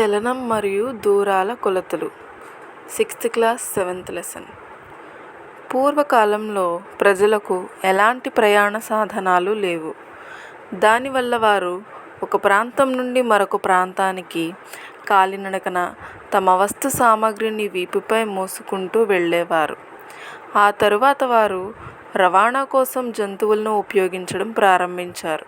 చలనం మరియు దూరాల కొలతలు. Sixth class seventh lesson. పూర్వకాలంలో ప్రజలకు ఎలాంటి ప్రయాణ సాధనాలు లేవు. దానివల్ల వారు ఒక ప్రాంతం నుండి మరొక ప్రాంతానికి కాలినడకన తమ వస్తు సామాగ్రిని వీపుపై మోసుకుంటూ వెళ్ళేవారు. ఆ తరువాత వారు రవాణా కోసం జంతువులను ఉపయోగించడం ప్రారంభించారు.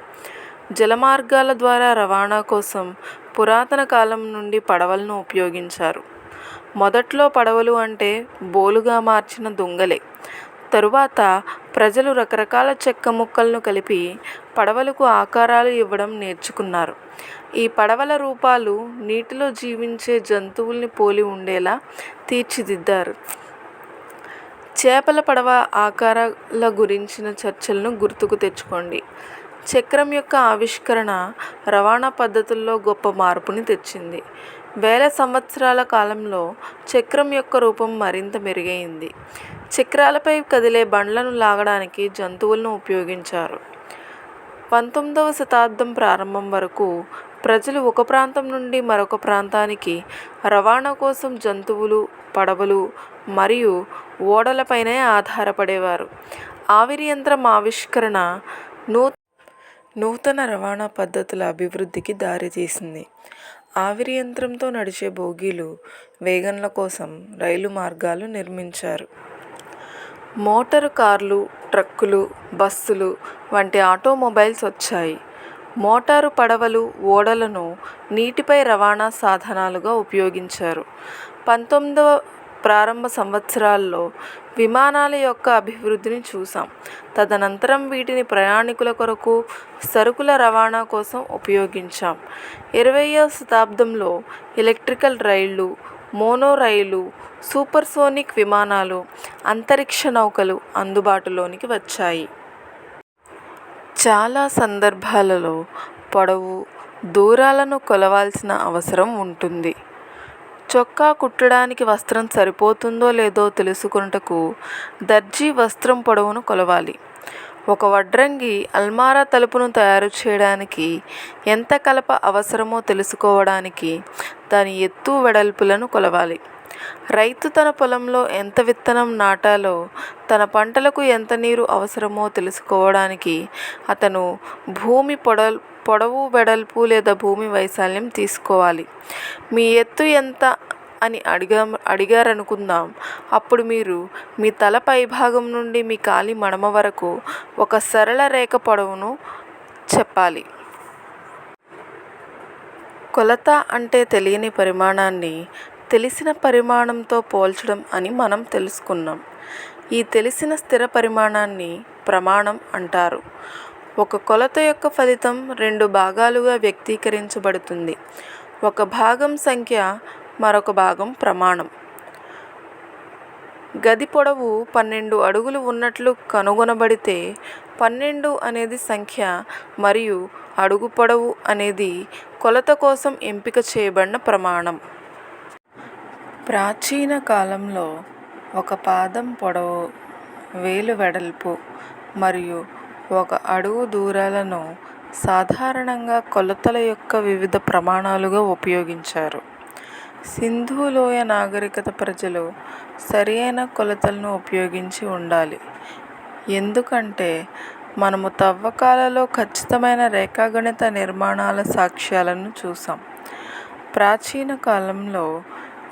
జలమార్గాల ద్వారా రవాణా కోసం పురాతన కాలం నుండి పడవలను ఉపయోగించారు. మొదట్లో పడవలు అంటే బోలుగా మార్చిన దుంగలే. తరువాత ప్రజలు రకరకాల చెక్క ముక్కలను కలిపి పడవలకు ఆకారాలు ఇవ్వడం నేర్చుకున్నారు. ఈ పడవల రూపాలు నీటిలో జీవించే జంతువుల్ని పోలి ఉండేలా తీర్చిదిద్దారు. చేపల పడవ ఆకారాల గురించిన చర్చలను గుర్తుకు తెచ్చుకోండి. చక్రం యొక్క ఆవిష్కరణ రవాణా పద్ధతుల్లో గొప్ప మార్పుని తెచ్చింది. వేల సంవత్సరాల కాలంలో చక్రం యొక్క రూపం మరింత మెరుగైంది. చక్రాలపై కదిలే బండ్లను లాగడానికి జంతువులను ఉపయోగించారు. పంతొమ్మిదవ శతాబ్దం ప్రారంభం వరకు ప్రజలు ఒక ప్రాంతం నుండి మరొక ప్రాంతానికి రవాణా కోసం జంతువులు పడవలు మరియు ఓడలపైనే ఆధారపడేవారు. ఆవిరి యంత్రం ఆవిష్కరణ నూ నూతన రవాణా పద్ధతుల అభివృద్ధికి దారితీసింది ఆవిరి యంత్రంతో నడిచే బోగీలు వేగన్ల కోసం రైలు మార్గాలు నిర్మించారు. మోటారు కార్లు ట్రక్కులు బస్సులు వంటి ఆటోమొబైల్స్ వచ్చాయి. మోటారు పడవలు ఓడలను నీటిపై రవాణా సాధనాలుగా ఉపయోగించారు. పంతొమ్మిదవ ప్రారంభ సంవత్సరాల్లో విమానాల యొక్క అభివృద్ధిని చూసాం తదనంతరం వీటిని ప్రయాణికుల కొరకు సరుకుల రవాణా కోసం ఉపయోగించాం. ఇరవైవ శతాబ్దంలో ఎలక్ట్రికల్ రైళ్ళు మోనో రైలు సూపర్సోనిక్ విమానాలు అంతరిక్ష నౌకలు అందుబాటులోనికి వచ్చాయి. చాలా సందర్భాలలో పొడవు దూరాలను కొలవాల్సిన అవసరం ఉంటుంది. చొక్కా కుట్టడానికి వస్త్రం సరిపోతుందో లేదో తెలుసుకొనుటకు దర్జీ వస్త్రం పొడవును కొలవాలి. ఒక వడ్రంగి అల్మారా తలుపును తయారు చేయడానికి ఎంత కలప అవసరమో తెలుసుకోవడానికి దాని ఎత్తు వెడల్పులను కొలవాలి. రైతు తన పొలంలో ఎంత విత్తనం నాటాలో తన పంటలకు ఎంత నీరు అవసరమో తెలుసుకోవడానికి అతను భూమి పొడ పొడవు వెడల్పు లేదా భూమి వైశాల్యం తీసుకోవాలి. మీ ఎత్తు ఎంత అని అడిగా అడిగారనుకుందాం. అప్పుడు మీరు మీ తల పైభాగం నుండి మీ కాలి మడమ వరకు ఒక సరళ రేఖ పొడవును చెప్పాలి. కొలత అంటే తెలియని పరిమాణాన్ని తెలిసిన పరిమాణంతో పోల్చడం అని మనం తెలుసుకున్నాం. ఈ తెలిసిన స్థిర పరిమాణాన్ని ప్రమాణం అంటారు. ఒక కొలత యొక్క ఫలితం రెండు భాగాలుగా వ్యక్తీకరించబడుతుంది. ఒక భాగం సంఖ్య మరొక భాగం ప్రమాణం. గది పొడవు పన్నెండు అడుగులు ఉన్నట్లు కనుగొనబడితే పన్నెండు అనేది సంఖ్య మరియు అడుగు పొడవు అనేది కొలత కోసం ఎంపిక చేయబడిన ప్రమాణం. ప్రాచీన కాలంలో ఒక పాదం పొడవు వేలు వెడల్పు మరియు ఒక అడుగు దూరాలను సాధారణంగా కొలతల యొక్క వివిధ ప్రమాణాలుగా ఉపయోగించారు. సింధు లోయ నాగరికత ప్రజలు సరియైన కొలతలను ఉపయోగించి ఉండాలి. ఎందుకంటే మనము తవ్వకాలలో ఖచ్చితమైన రేఖాగణిత నిర్మాణాల సాక్ష్యాలను చూసాం ప్రాచీన కాలంలో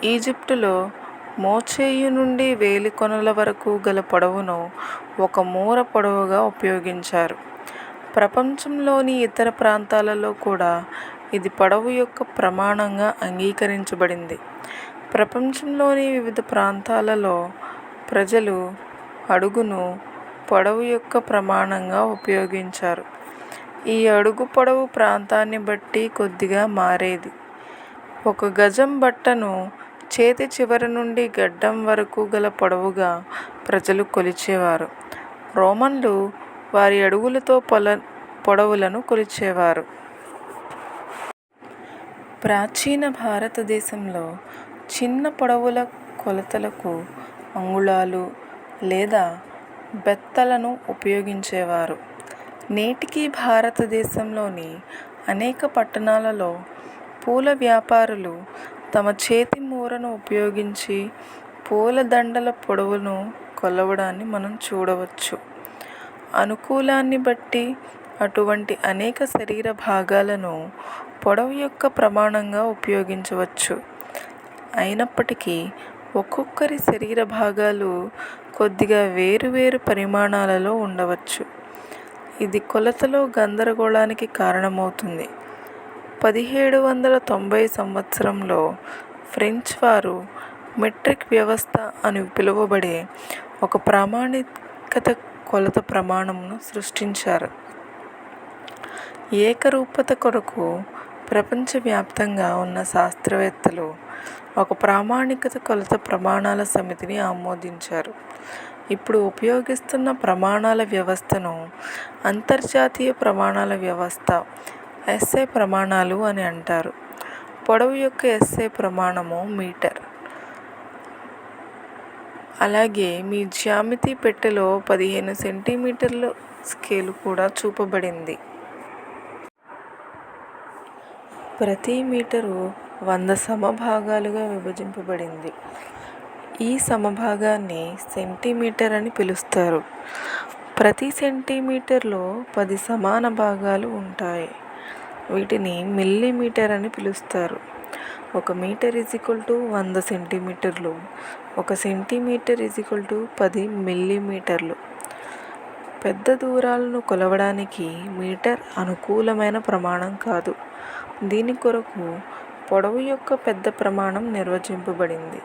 ఈజిప్టులో మోచేయి నుండి వేలి కొనల వరకు గల పొడవును ఒక మూర పొడవుగా ఉపయోగించారు. ప్రపంచంలోని ఇతర ప్రాంతాలలో కూడా ఇది పొడవు యొక్క ప్రమాణంగా అంగీకరించబడింది. ప్రపంచంలోని వివిధ ప్రాంతాలలో ప్రజలు అడుగును పొడవు యొక్క ప్రమాణంగా ఉపయోగించారు. ఈ అడుగు పొడవు ప్రాంతాన్ని బట్టి కొద్దిగా మారేది. ఒక గజం బట్టను చేతి చివరి నుండి గడ్డం వరకు గల పొడవుగా ప్రజలు కొలిచేవారు. రోమన్లు వారి అడుగులతో పొల పొడవులను కొలిచేవారు. ప్రాచీన భారతదేశంలో చిన్న పొడవుల కొలతలకు అంగుళాలు లేదా బెత్తలను ఉపయోగించేవారు. నేటికీ భారతదేశంలోని అనేక పట్టణాలలో పూల వ్యాపారులు తమ చేతి మూరను ఉపయోగించి పూలదండల పొడవును కొలవడాన్ని మనం చూడవచ్చు. అనుకూలాన్ని బట్టి అటువంటి అనేక శరీర భాగాలను పొడవు యొక్క ప్రమాణంగా ఉపయోగించవచ్చు. అయినప్పటికీ ఒక్కొక్కరి శరీర భాగాలు కొద్దిగా వేరువేరు పరిమాణాలలో ఉండవచ్చు. ఇది కొలతలో గందరగోళానికి కారణమవుతుంది. పదిహేడు వందల తొంభై సంవత్సరంలో ఫ్రెంచ్ వారు మెట్రిక్ వ్యవస్థ అని పిలువబడే ఒక ప్రామాణికత కొలత ప్రమాణంను సృష్టించారు. ఏకరూపత కొరకు ప్రపంచవ్యాప్తంగా ఉన్న శాస్త్రవేత్తలు ఒక ప్రామాణికత కొలత ప్రమాణాల సమితిని ఆమోదించారు. ఇప్పుడు ఉపయోగిస్తున్న ప్రమాణాల వ్యవస్థను అంతర్జాతీయ ప్రమాణాల వ్యవస్థ ఎస్ఐ ప్రమాణాలు అని అంటారు. పొడవు యొక్క ఎస్ఐ ప్రమాణము మీటర్. అలాగే మీ జ్యామితి పెట్టెలో పదిహేను సెంటీమీటర్ల స్కేలు కూడా చూపబడింది. ప్రతి మీటరు వంద సమభాగాలుగా విభజింపబడింది. ఈ సమభాగాన్ని సెంటీమీటర్ అని పిలుస్తారు. ప్రతి సెంటీమీటర్లో పది సమాన భాగాలు ఉంటాయి. వీటిని మిల్లీమీటర్ అని పిలుస్తారు. ఒక మీటర్ ఈజ్ ఈక్వల్ టు వంద సెంటీమీటర్లు. ఒక సెంటీమీటర్ ఈజ్ ఈక్వల్ టు పది మిల్లీమీటర్లు. పెద్ద దూరాలను కొలవడానికి మీటర్ అనుకూలమైన ప్రమాణం కాదు. దీని కొరకు పొడవు యొక్క పెద్ద ప్రమాణం నిర్వచింపబడింది.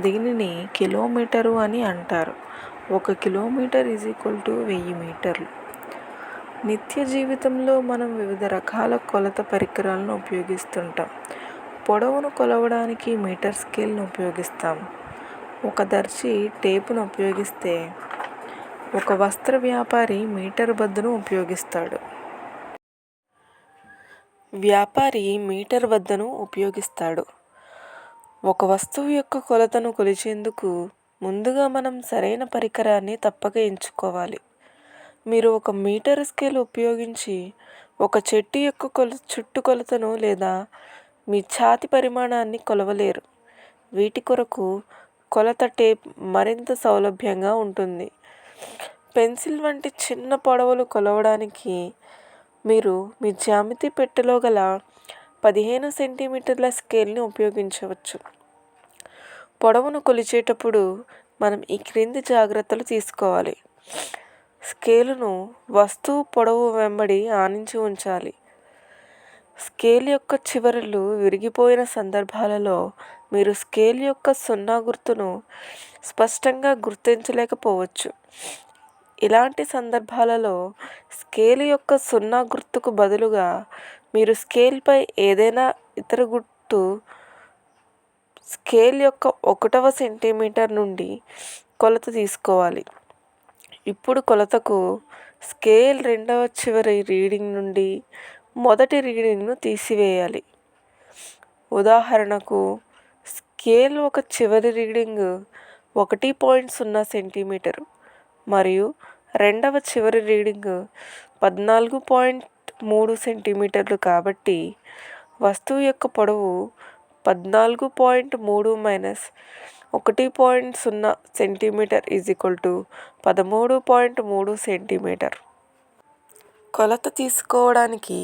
దీనిని కిలోమీటరు అని అంటారు. ఒక కిలోమీటర్ ఈజ్ ఈక్వల్ టు వెయ్యి మీటర్లు. నిత్య జీవితంలో మనం వివిధ రకాల కొలత పరికరాలను ఉపయోగిస్తుంటాం. పొడవును కొలవడానికి మీటర్ స్కేల్ను ఉపయోగిస్తాం. ఒక దర్జీ టేపును ఉపయోగిస్తే ఒక వస్త్ర వ్యాపారి మీటర్ బద్దను ఉపయోగిస్తాడు. వ్యాపారి మీటర్ వద్దను ఉపయోగిస్తాడు. ఒక వస్తువు యొక్క కొలతను కొలిచేందుకు ముందుగా మనం సరైన పరికరాన్ని తప్పక ఎంచుకోవాలి. మీరు ఒక మీటర్ స్కేల్ ఉపయోగించి ఒక చెట్టు యొక్క కొల చుట్టుకొలతను లేదా మీ ఛాతి పరిమాణాన్ని కొలవలేరు. వీటి కొరకు కొలత టేప్ మరింత సౌలభ్యంగా ఉంటుంది. పెన్సిల్ వంటి చిన్న పొడవులు కొలవడానికి మీరు మీ జ్యామితి పెట్టెలో గల పదిహేను సెంటీమీటర్ల స్కేల్ని ఉపయోగించవచ్చు. పొడవును కొలిచేటప్పుడు మనం ఈ క్రింది జాగ్రత్తలు తీసుకోవాలి. స్కేలును వస్తువు పొడవు వెంబడి ఆనించి ఉంచాలి. స్కేల్ యొక్క చివరలు విరిగిపోయిన సందర్భాలలో మీరు స్కేల్ యొక్క సున్నా గుర్తును స్పష్టంగా గుర్తించలేకపోవచ్చు. ఇలాంటి సందర్భాలలో స్కేల్ యొక్క సున్నా గుర్తుకు బదులుగా మీరు స్కేల్పై ఏదైనా ఇతర గుర్తు స్కేల్ యొక్క ఒకటవ సెంటీమీటర్ నుండి కొలత తీసుకోవాలి. ఇప్పుడు కొలతకు స్కేల్ రెండవ చివరి రీడింగ్ నుండి మొదటి రీడింగ్ను తీసివేయాలి. ఉదాహరణకు స్కేల్ ఒక చివరి రీడింగ్ ఒకటి పాయింట్ సున్నా సెంటీమీటర్ మరియు రెండవ చివరి రీడింగ్ పద్నాలుగు పాయింట్ మూడు సెంటీమీటర్లు కాబట్టి వస్తువు యొక్క పొడవు పద్నాలుగు పాయింట్ మూడు మైనస్ ఒకటి పాయింట్ సున్నా సెంటీమీటర్ ఈజ్ ఈక్వల్ టు పదమూడు పాయింట్ మూడు సెంటీమీటర్. కొలత తీసుకోవడానికి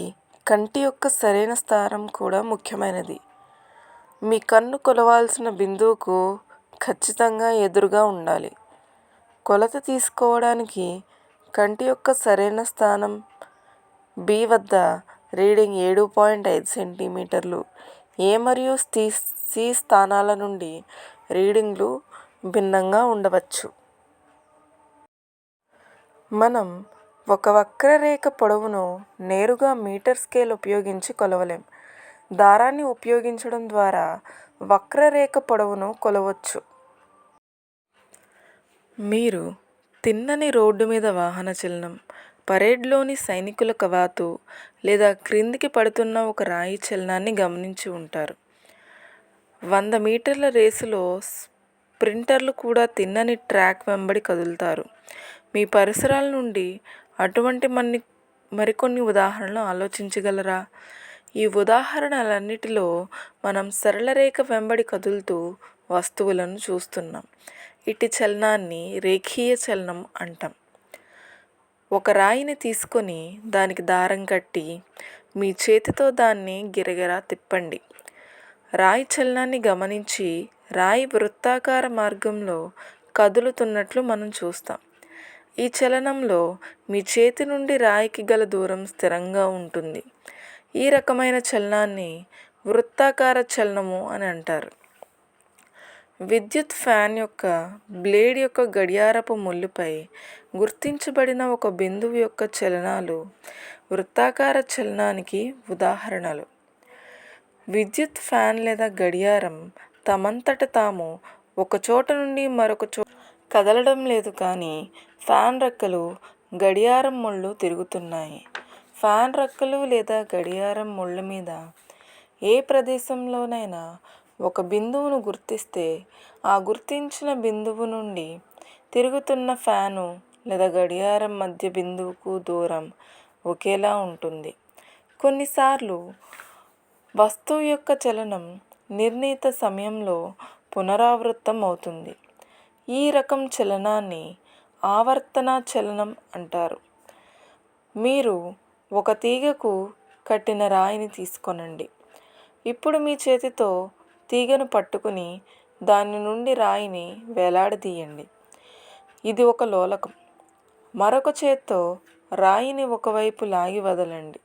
కంటి యొక్క సరైన స్థానం కూడా ముఖ్యమైనది. మీ కన్ను కొలవాల్సిన బిందువుకు ఖచ్చితంగా ఎదురుగా ఉండాలి. కొలత తీసుకోవడానికి కంటి యొక్క సరైన స్థానం బి వద్ద రీడింగ్ ఏడు పాయింట్ ఐదు సెంటీమీటర్లు. ఏ మరియు స్థి సి స్థానాల నుండి రీడింగ్లు భిన్నంగా ఉండవచ్చు. మనం ఒక వక్రరేఖ పొడవును నేరుగా మీటర్ స్కేల్ ఉపయోగించి కొలవలేం. దారాన్ని ఉపయోగించడం ద్వారా వక్రరేఖ పొడవును కొలవచ్చు. మీరు తిన్నని రోడ్డు మీద వాహన చలనం పరేడ్లోని సైనికుల కవాతు లేదా క్రిందికి పడుతున్న ఒక రాయి చలనాన్ని గమనించి ఉంటారు. వంద మీటర్ల రేసులో స్ప్రింటర్లు కూడా తిన్నని ట్రాక్ వెంబడి కదులుతారు. మీ పరిసరాల నుండి అటువంటి మన్ని మరికొన్ని ఉదాహరణలు ఆలోచించగలరా? ఈ ఉదాహరణలన్నిటిలో మనం సరళ రేఖ వెంబడి కదులుతూ వస్తువులను చూస్తున్నాం. ఇటు చలనాన్ని రేఖీయ చలనం అంటాం. ఒక రాయిని తీసుకొని దానికి దారం కట్టి మీ చేతితో దాన్ని గిరగిరా తిప్పండి. రాయి చలనాన్ని గమనించి రాయి వృత్తాకార మార్గంలో కదులుతున్నట్లు మనం చూస్తాం. ఈ చలనంలో మీ చేతి నుండి రాయికి గల దూరం స్థిరంగా ఉంటుంది. ఈ రకమైన చలనాన్ని వృత్తాకార చలనము అని అంటారు. విద్యుత్ ఫ్యాన్ యొక్క బ్లేడ్ యొక్క గడియారపు ముళ్ళుపై గుర్తించబడిన ఒక బిందువు యొక్క చలనాలు వృత్తాకార చలనానికి ఉదాహరణలు. విద్యుత్ ఫ్యాన్ లేదా గడియారం తమంతట తాము ఒక చోట నుండి మరొక చో కదలడం లేదు కానీ ఫ్యాన్ రెక్కలు గడియారం ముళ్ళు తిరుగుతున్నాయి. ఫ్యాన్ రెక్కలు లేదా గడియారం ముళ్ళ మీద ఏ ప్రదేశంలోనైనా ఒక బిందువును గుర్తిస్తే ఆ గుర్తించిన బిందువు నుండి తిరుగుతున్న ఫ్యాను లేదా గడియారం మధ్య బిందువుకు దూరం ఒకేలా ఉంటుంది. కొన్నిసార్లు వస్తువు యొక్క చలనం నిర్ణీత సమయంలో పునరావృతం అవుతుంది. ఈ రకం చలనాన్ని ఆవర్తన చలనం అంటారు. మీరు ఒక తీగకు కట్టిన రాయిని తీసుకొనండి. ఇప్పుడు మీ చేతితో తీగను పట్టుకుని దాని నుండి రాయిని వేలాడదీయండి. ఇది ఒక లోలకం. మరొక చేత్తో రాయిని ఒకవైపు లాగి వదలండి.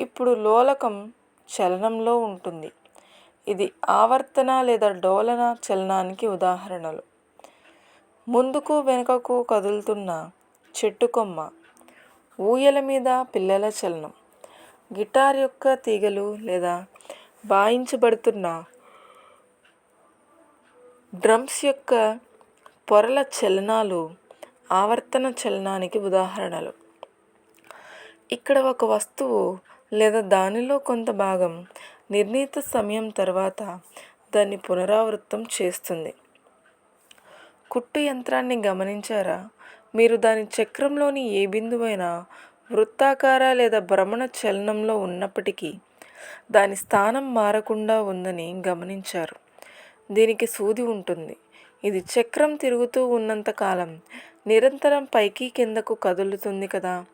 ఇప్పుడు లోలకం చలనంలో ఉంటుంది. ఇది ఆవర్తన లేదా డోలన చలనానికి ఉదాహరణలు. ముందుకు వెనుకకు కదులుతున్న చెట్టు కొమ్మ ఊయల మీద పిల్లల చలనం గిటార్ యొక్క తీగలు లేదా వాయించబడుతున్న డ్రమ్స్ యొక్క పొరల చలనాలు ఆవర్తన చలనానికి ఉదాహరణలు. ఇక్కడ ఒక వస్తువు లేదా దానిలో కొంత భాగం నిర్ణీత సమయం తర్వాత దాన్ని పునరావృతం చేస్తుంది. కుట్టు యంత్రాన్ని గమనించారా? మీరు దాని చక్రంలోని ఏ బిందువైనా వృత్తాకార లేదా భ్రమణ చలనంలో ఉన్నప్పటికీ దాని స్థానం మారకుండా ఉందని గమనించారు. దీనికి సూది ఉంటుంది. ఇది చక్రం తిరుగుతూ ఉన్నంతకాలం నిరంతరం పైకి కిందకు కదులుతుంది కదా.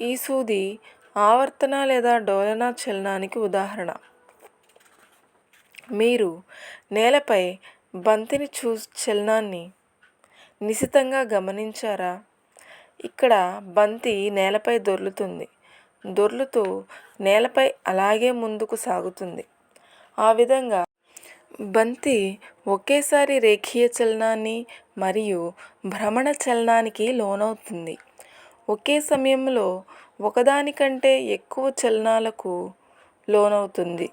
ఈ సూది ఆవర్తన లేదా డోలన చలనానికి ఉదాహరణ. మీరు నేలపై బంతిని చూ చలనాన్ని నిశితంగా గమనించారా? ఇక్కడ బంతి నేలపై దొర్లుతుంది. దొర్లుతూ నేలపై అలాగే ముందుకు సాగుతుంది. ఆ విధంగా బంతి ఒకేసారి రేఖీయ చలనాన్ని మరియు భ్రమణ చలనానికి లోనవుతుంది. ఒకే సమయంలో ఒకదానికంటే ఎక్కువ చలనాలకు లోనవుతుంది.